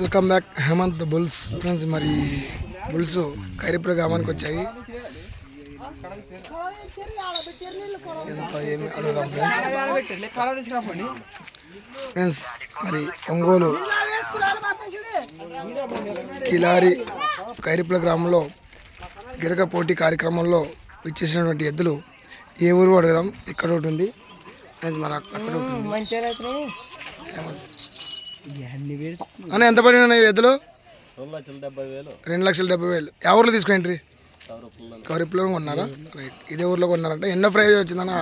Welcome back Hemanth bulls. Friends మరి bulls Khairipura గ్రామానికి వచ్చాయి. ఎంత ఏమి అడుగుదాం ఫ్రెండ్స్? ఫ్రెండ్స్ మరి ఒంగోలు కిలారి ఖైరీపుల గ్రామంలో గిరక పోటీ కార్యక్రమంలో ఇచ్చేసినటువంటి ఎద్దులు ఏ ఊరు అడుగుదాం ఇక్కడ ఒకటి ఉంది? ఫ్రెండ్స్ మరి అక్కడ ఒకటి ఉంది. అన్న ఎంత పడినా ఎద్దులు రెండు లక్షల డెబ్బై వేలు. వేలు. ఎవరిలో తీసుకోండి కౌరిపులో కొన్నారా? రైట్. ఇదే ఊర్లో కొన్నారంటే. ఎన్నో ప్రైజ్ వచ్చిందన్న?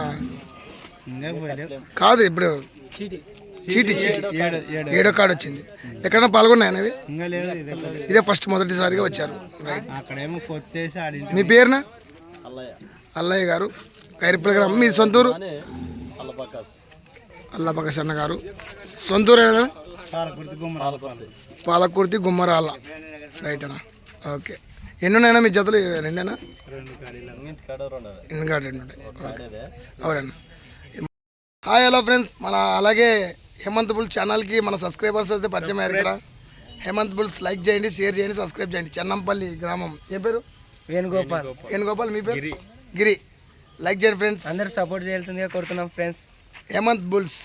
కాదు ఇప్పుడు చీటి. చీటి ఏడో కార్డు వచ్చింది. ఎక్కడైనా పాల్గొన్నాయన అవి ఇది ఫస్ట్ మొదటిసారిగా వచ్చారు. రైట్ మీ పేరున? అల్లయ్య. అల్లయ్య గారు. కైరిపుల గ్రామం. మీ సొంతూరు? అని అల్లపకాస్ అల్లపక సన్న గారు. సొంతూరు ఏదా పాలకుర్తి గుమ్మరాలు పాలు పాలకుర్తి గుమ్మరాల. రైట్ అన్న. ఓకే ఎన్ని ఉన్నాయన్నా మీ జతలు? రెండేనా. ఎన్ని కాదు రెండు అవునన్నా. హాయ్ హలో ఫ్రెండ్స్ మన అలాగే హేమంత్ బుల్స్ ఛానల్కి మన సబ్స్క్రైబర్స్ అయితే పరిచయం అయ్యారు ఇక్కడ. హేమంత్ బుల్స్ లైక్ చేయండి షేర్ చేయండి సబ్స్క్రైబ్ చేయండి. చెన్నంపల్లి గ్రామం. ఏ పేరు? వేణుగోపాల్. వేణుగోపాల్ మీ పేరు? గిరి. లైక్ చేయండి ఫ్రెండ్స్ అందరూ సపోర్ట్ చేయాల్సిందిగా కోరుతున్నాం ఫ్రెండ్స్ హేమంత్ బుల్స్